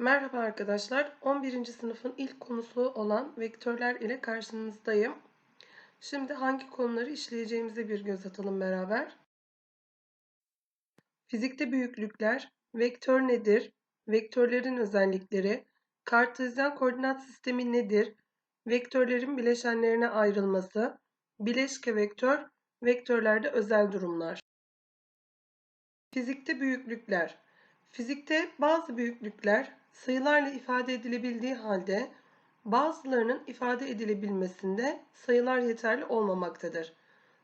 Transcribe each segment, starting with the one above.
Merhaba arkadaşlar. 11. sınıfın ilk konusu olan vektörler ile karşınızdayım. Şimdi hangi konuları işleyeceğimize bir göz atalım beraber. Fizikte büyüklükler, vektör nedir, vektörlerin özellikleri, kartezyen koordinat sistemi nedir, vektörlerin bileşenlerine ayrılması, bileşke vektör, vektörlerde özel durumlar. Fizikte büyüklükler. Fizikte bazı büyüklükler sayılarla ifade edilebildiği halde bazılarının ifade edilebilmesinde sayılar yeterli olmamaktadır.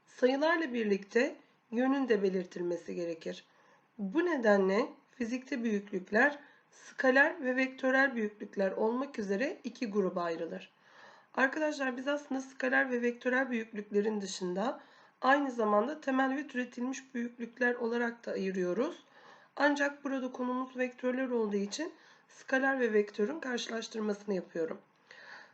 Sayılarla birlikte yönün de belirtilmesi gerekir. Bu nedenle fizikte büyüklükler skaler ve vektörel büyüklükler olmak üzere iki gruba ayrılır. Arkadaşlar biz aslında skaler ve vektörel büyüklüklerin dışında aynı zamanda temel ve türetilmiş büyüklükler olarak da ayırıyoruz. Ancak burada konumuz vektörler olduğu için skaler ve vektörün karşılaştırmasını yapıyorum.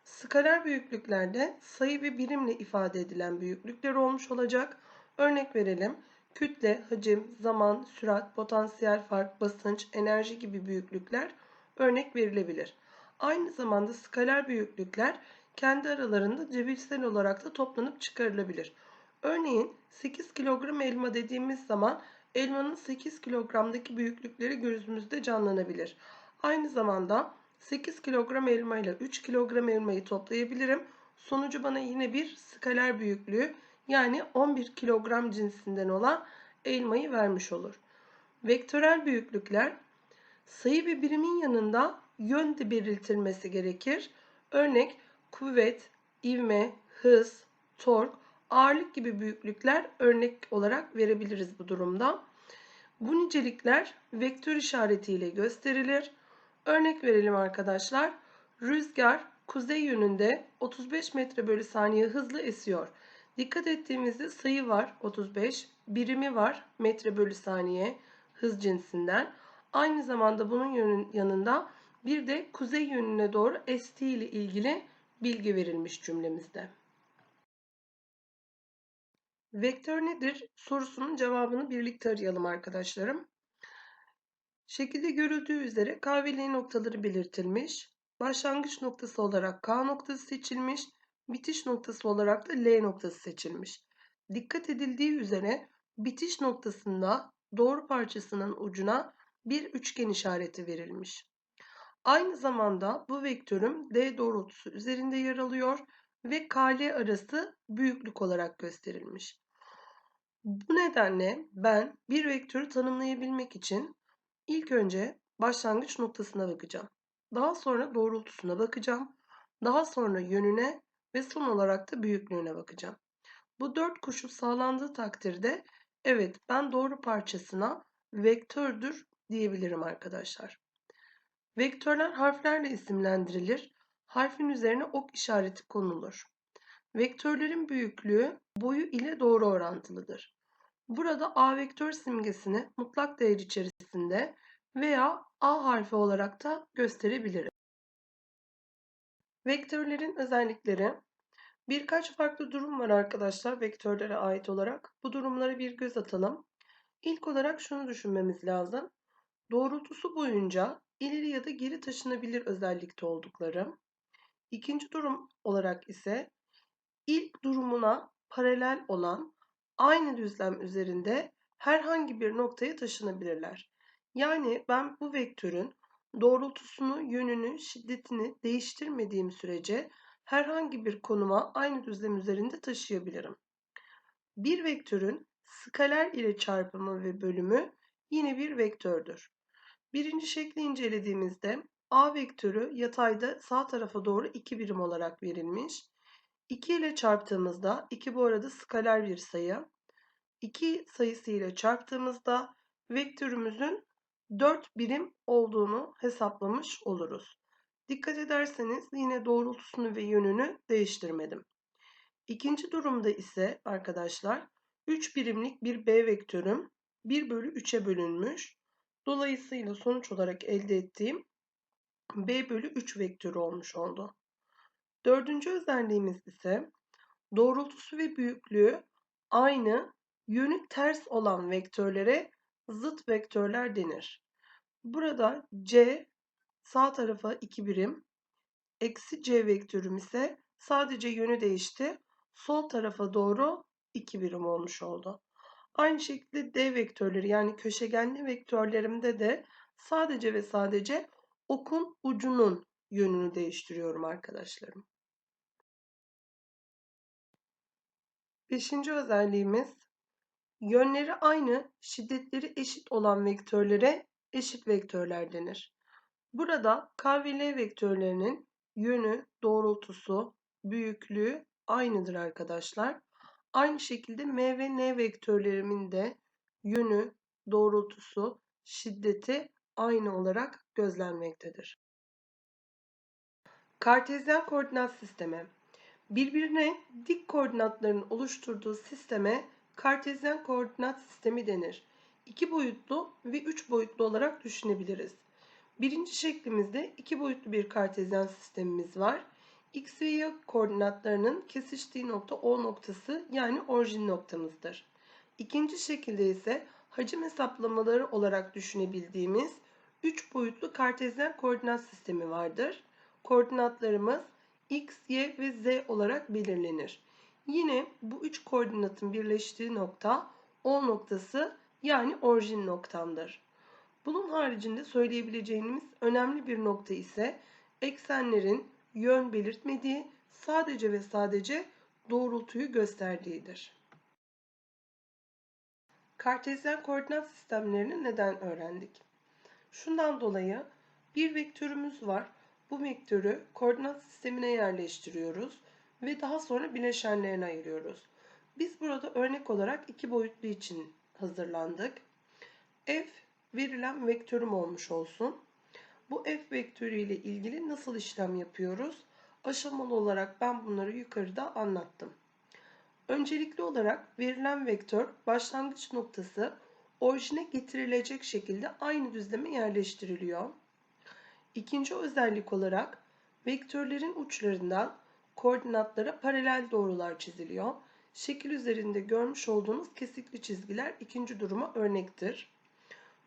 Skaler büyüklüklerde sayı ve birimle ifade edilen büyüklükler olmuş olacak. Örnek verelim. Kütle, hacim, zaman, sürat, potansiyel fark, basınç, enerji gibi büyüklükler örnek verilebilir. Aynı zamanda skaler büyüklükler kendi aralarında cebirsel olarak da toplanıp çıkarılabilir. Örneğin 8 kilogram elma dediğimiz zaman elmanın 8 kilogramdaki büyüklükleri gözümüzde canlanabilir. Aynı zamanda 8 kilogram elma ile 3 kilogram elmayı toplayabilirim. Sonucu bana yine bir skaler büyüklüğü yani 11 kilogram cinsinden olan elmayı vermiş olur. Vektörel büyüklükler sayı ve birimin yanında yön de belirtilmesi gerekir. Örnek kuvvet, ivme, hız, tork, ağırlık gibi büyüklükler örnek olarak verebiliriz bu durumda. Bu nicelikler vektör işaretiyle gösterilir. Örnek verelim arkadaşlar. Rüzgar kuzey yönünde 35 metre bölü saniye hızlı esiyor. Dikkat ettiğimizde sayı var 35, birimi var metre bölü saniye hız cinsinden. Aynı zamanda bunun yanında bir de kuzey yönüne doğru estiği ile ilgili bilgi verilmiş cümlemizde. Vektör nedir sorusunun cevabını birlikte arayalım arkadaşlarım. Şekilde görüldüğü üzere K ve L noktaları belirtilmiş. Başlangıç noktası olarak K noktası seçilmiş. Bitiş noktası olarak da L noktası seçilmiş. Dikkat edildiği üzere bitiş noktasında doğru parçasının ucuna bir üçgen işareti verilmiş. Aynı zamanda bu vektörüm D doğrultusu üzerinde yer alıyor ve KL arası büyüklük olarak gösterilmiş. Bu nedenle ben bir vektörü tanımlayabilmek için ilk önce başlangıç noktasına bakacağım. Daha sonra doğrultusuna bakacağım. Daha sonra yönüne ve son olarak da büyüklüğüne bakacağım. Bu dört koşul sağlandığı takdirde evet ben doğru parçasına vektördür diyebilirim arkadaşlar. Vektörler harflerle isimlendirilir. Harfin üzerine ok işareti konulur. Vektörlerin büyüklüğü boyu ile doğru orantılıdır. Burada A vektör simgesini mutlak değer içerisinde veya A harfi olarak da gösterebilirim. Vektörlerin özellikleri Birkaç farklı durum var arkadaşlar vektörlere ait olarak. Bu durumlara bir göz atalım. İlk olarak şunu düşünmemiz lazım. Doğrultusu boyunca ileri ya da geri taşınabilir özellikte oldukları. İkinci durum olarak ise ilk durumuna paralel olan aynı düzlem üzerinde herhangi bir noktaya taşınabilirler. Yani ben bu vektörün doğrultusunu, yönünü, şiddetini değiştirmediğim sürece herhangi bir konuma aynı düzlem üzerinde taşıyabilirim. Bir vektörün skaler ile çarpımı ve bölümü yine bir vektördür. Birinci şekli incelediğimizde A vektörü yatayda sağ tarafa doğru 2 birim olarak verilmiş. 2 ile çarptığımızda 2 bu arada skaler bir sayı. 2 sayısı ile çarptığımızda vektörümüzün 4 birim olduğunu hesaplamış oluruz. Dikkat ederseniz yine doğrultusunu ve yönünü değiştirmedim. İkinci durumda ise arkadaşlar 3 birimlik bir B vektörüm 1 bölü 3'e bölünmüş. Dolayısıyla sonuç olarak elde ettiğim B bölü 3 vektörü olmuş oldu. Dördüncü özelliğimiz ise doğrultusu ve büyüklüğü aynı yönü ters olan vektörlere zıt vektörler denir. Burada C sağ tarafa 2 birim. Eksi c vektörüm ise sadece yönü değişti. Sol tarafa doğru 2 birim olmuş oldu. Aynı şekilde d vektörleri yani köşegenli vektörlerimde de sadece ve sadece okun ucunun yönünü değiştiriyorum arkadaşlarım. Beşinci özelliğimiz yönleri aynı, şiddetleri eşit olan vektörlere eşit vektörler denir. Burada K ve L vektörlerinin yönü, doğrultusu, büyüklüğü aynıdır arkadaşlar. Aynı şekilde M ve N vektörlerimin de yönü, doğrultusu, şiddeti aynı olarak gözlenmektedir. Kartezyen koordinat sistemi birbirine dik koordinatların oluşturduğu sisteme kartezyen koordinat sistemi denir. İki boyutlu ve üç boyutlu olarak düşünebiliriz. Birinci şeklimizde iki boyutlu bir kartezyen sistemimiz var. X ve Y koordinatlarının kesiştiği nokta O noktası yani orijin noktamızdır. İkinci şekilde ise hacim hesaplamaları olarak düşünebildiğimiz 3 boyutlu kartezyen koordinat sistemi vardır. Koordinatlarımız x, y ve z olarak belirlenir. Yine bu üç koordinatın birleştiği nokta O noktası yani orijin noktamdır. Bunun haricinde söyleyebileceğimiz önemli bir nokta ise eksenlerin yön belirtmediği, sadece ve sadece doğrultuyu gösterdiğidir. Kartezyen koordinat sistemlerini neden öğrendik? Şundan dolayı bir vektörümüz var. Bu vektörü koordinat sistemine yerleştiriyoruz ve daha sonra bileşenlerine ayırıyoruz. Biz burada örnek olarak iki boyutlu için hazırlandık. F verilen vektörüm olmuş olsun. Bu f vektörü ile ilgili nasıl işlem yapıyoruz? Aşamalı olarak ben bunları yukarıda anlattım. Öncelikli olarak verilen vektör başlangıç noktası orijine getirilecek şekilde aynı düzleme yerleştiriliyor. İkinci özellik olarak vektörlerin uçlarından koordinatlara paralel doğrular çiziliyor. Şekil üzerinde görmüş olduğunuz kesikli çizgiler ikinci duruma örnektir.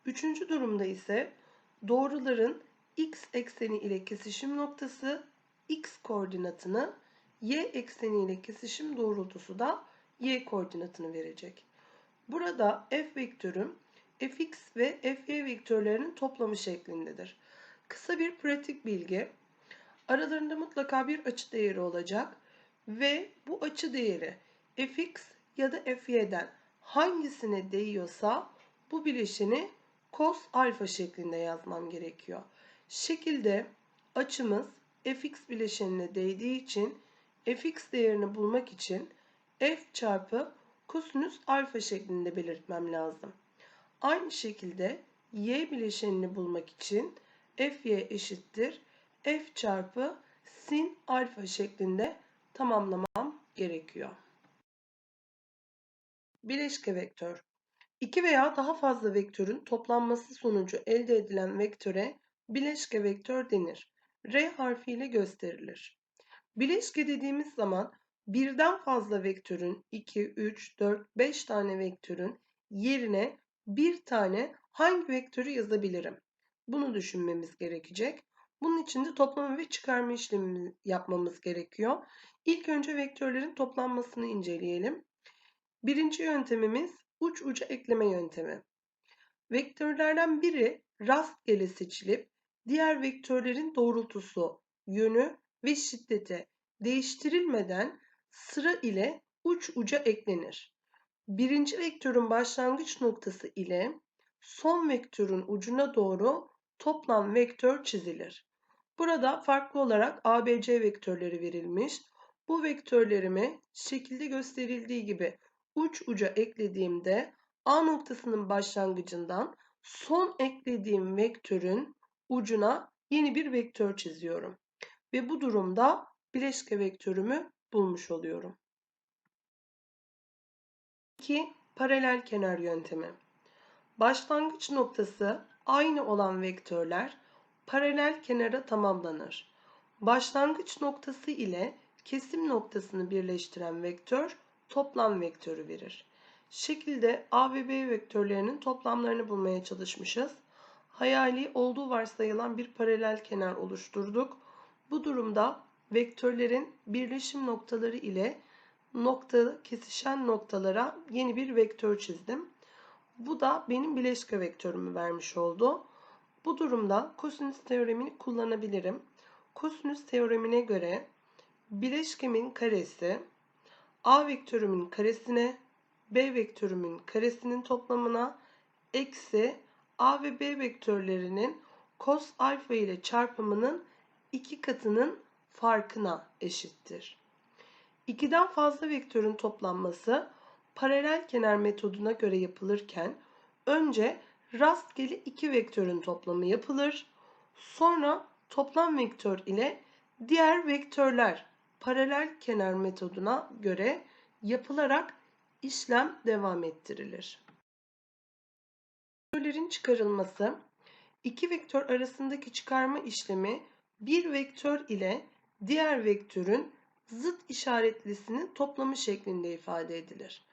Üçüncü durumda ise doğruların x ekseni ile kesişim noktası x koordinatını, y ekseni ile kesişim doğrultusu da y koordinatını verecek. Burada f vektörüm fx ve fy vektörlerinin toplamı şeklindedir. Kısa bir pratik bilgi. Aralarında mutlaka bir açı değeri olacak ve bu açı değeri fx ya da fy'den hangisine değiyorsa bu bileşeni cos alfa şeklinde yazmam gerekiyor. Şekilde açımız fx bileşenine değdiği için fx değerini bulmak için f çarpı kosinüs alfa şeklinde belirtmem lazım. Aynı şekilde y bileşenini bulmak için fy eşittir f çarpı sin alfa şeklinde tamamlamam gerekiyor. Bileşke vektör. İki veya daha fazla vektörün toplanması sonucu elde edilen vektöre bileşke vektör denir. R harfiyle gösterilir. Bileşke dediğimiz zaman birden fazla vektörün 2, 3, 4, 5 tane vektörün yerine bir tane hangi vektörü yazabilirim? Bunu düşünmemiz gerekecek. Bunun için de toplama ve çıkarma işlemi yapmamız gerekiyor. İlk önce vektörlerin toplanmasını inceleyelim. Birinci yöntemimiz uç uca ekleme yöntemi. Vektörlerden biri rastgele seçilip diğer vektörlerin doğrultusu, yönü ve şiddeti değiştirilmeden sıra ile uç uca eklenir. Birinci vektörün başlangıç noktası ile son vektörün ucuna doğru toplam vektör çizilir. Burada farklı olarak ABC vektörleri verilmiş. Bu vektörlerimi şekilde gösterildiği gibi uç uca eklediğimde A noktasının başlangıcından son eklediğim vektörün ucuna yeni bir vektör çiziyorum. Ve bu durumda bileşke vektörümü bulmuş oluyorum. 2. Paralel kenar yöntemi. Başlangıç noktası aynı olan vektörler paralel kenara tamamlanır. Başlangıç noktası ile kesim noktasını birleştiren vektör toplam vektörü verir. Şekilde A ve B vektörlerinin toplamlarını bulmaya çalışmışız. hayali olduğu varsayılan bir paralel kenar oluşturduk. Bu durumda vektörlerin birleşim noktaları ile nokta kesişen noktalara yeni bir vektör çizdim. Bu da benim bileşke vektörümü vermiş oldu. Bu durumda kosinüs teoremini kullanabilirim. Kosinüs teoremine göre bileşkemin karesi a vektörümün karesine b vektörümün karesinin toplamına eksi a ve b vektörlerinin cos alfa ile çarpımının iki katının farkına eşittir. İkiden fazla vektörün toplanması paralel kenar metoduna göre yapılırken önce rastgele iki vektörün toplamı yapılır. Sonra toplam vektör ile diğer vektörler paralel kenar metoduna göre yapılarak işlem devam ettirilir. Vektörlerin çıkarılması iki vektör arasındaki çıkarma işlemi bir vektör ile diğer vektörün zıt işaretlisinin toplamı şeklinde ifade edilir.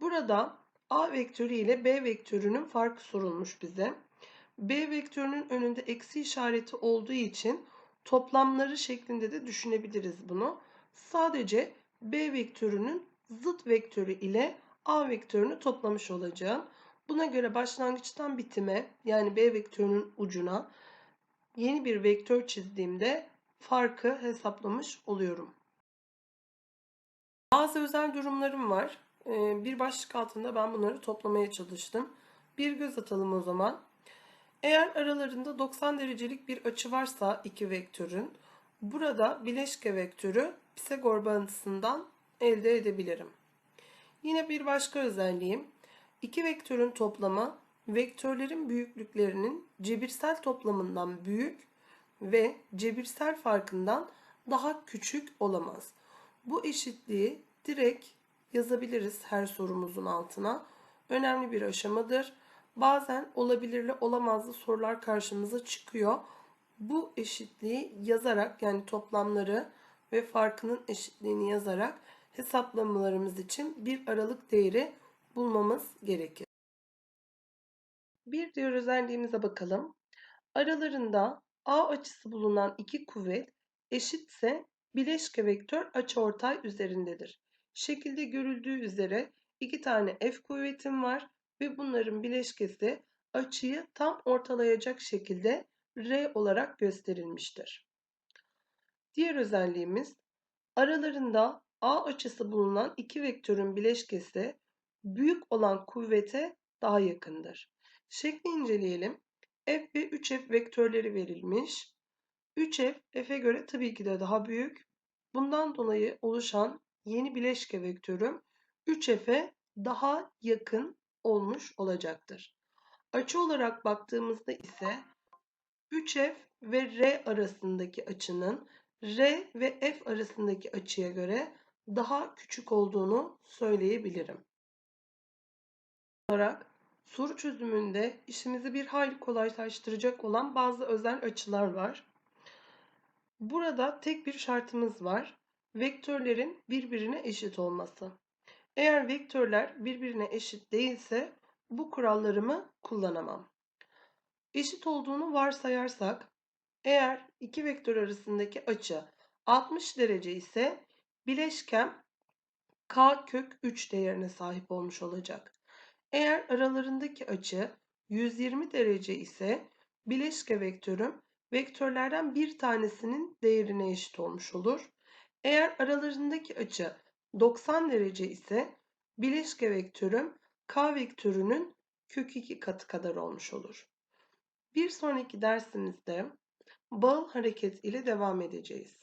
Burada A vektörü ile B vektörünün farkı sorulmuş bize. B vektörünün önünde eksi işareti olduğu için toplamları şeklinde de düşünebiliriz bunu. Sadece B vektörünün zıt vektörü ile A vektörünü toplamış olacağım. Buna göre başlangıçtan bitime yani B vektörünün ucuna yeni bir vektör çizdiğimde farkı hesaplamış oluyorum. Bazı özel durumlarım var. Ee, bir başlık altında ben bunları toplamaya çalıştım. Bir göz atalım o zaman. Eğer aralarında 90 derecelik bir açı varsa iki vektörün, burada bileşke vektörü Pisagor bağıntısından elde edebilirim. Yine bir başka özelliğim, iki vektörün toplamı vektörlerin büyüklüklerinin cebirsel toplamından büyük ve cebirsel farkından daha küçük olamaz. Bu eşitliği direkt yazabiliriz her sorumuzun altına. Önemli bir aşamadır. Bazen olabilirli olamazlı sorular karşımıza çıkıyor. Bu eşitliği yazarak yani toplamları ve farkının eşitliğini yazarak hesaplamalarımız için bir aralık değeri bulmamız gerekir. Bir diğer özelliğimize bakalım. Aralarında A açısı bulunan iki kuvvet eşitse bileşke vektör açıortay üzerindedir. Şekilde görüldüğü üzere iki tane F kuvvetim var ve bunların bileşkesi açıyı tam ortalayacak şekilde R olarak gösterilmiştir. Diğer özelliğimiz aralarında A açısı bulunan iki vektörün bileşkesi büyük olan kuvvete daha yakındır. Şekli inceleyelim. F ve 3F vektörleri verilmiş. 3F F'e göre tabii ki de daha büyük. Bundan dolayı oluşan yeni bileşke vektörüm 3F'e daha yakın olmuş olacaktır. Açı olarak baktığımızda ise 3F ve R arasındaki açının R ve F arasındaki açıya göre daha küçük olduğunu söyleyebilirim. olarak soru çözümünde işimizi bir hayli kolaylaştıracak olan bazı özel açılar var. Burada tek bir şartımız var. Vektörlerin birbirine eşit olması. Eğer vektörler birbirine eşit değilse bu kurallarımı kullanamam. Eşit olduğunu varsayarsak eğer iki vektör arasındaki açı 60 derece ise bileşkem k kök 3 değerine sahip olmuş olacak. Eğer aralarındaki açı 120 derece ise bileşke vektörüm vektörlerden bir tanesinin değerine eşit olmuş olur. Eğer aralarındaki açı 90 derece ise bileşke vektörüm k vektörünün kök 2 katı kadar olmuş olur. Bir sonraki dersimizde bağıl hareket ile devam edeceğiz.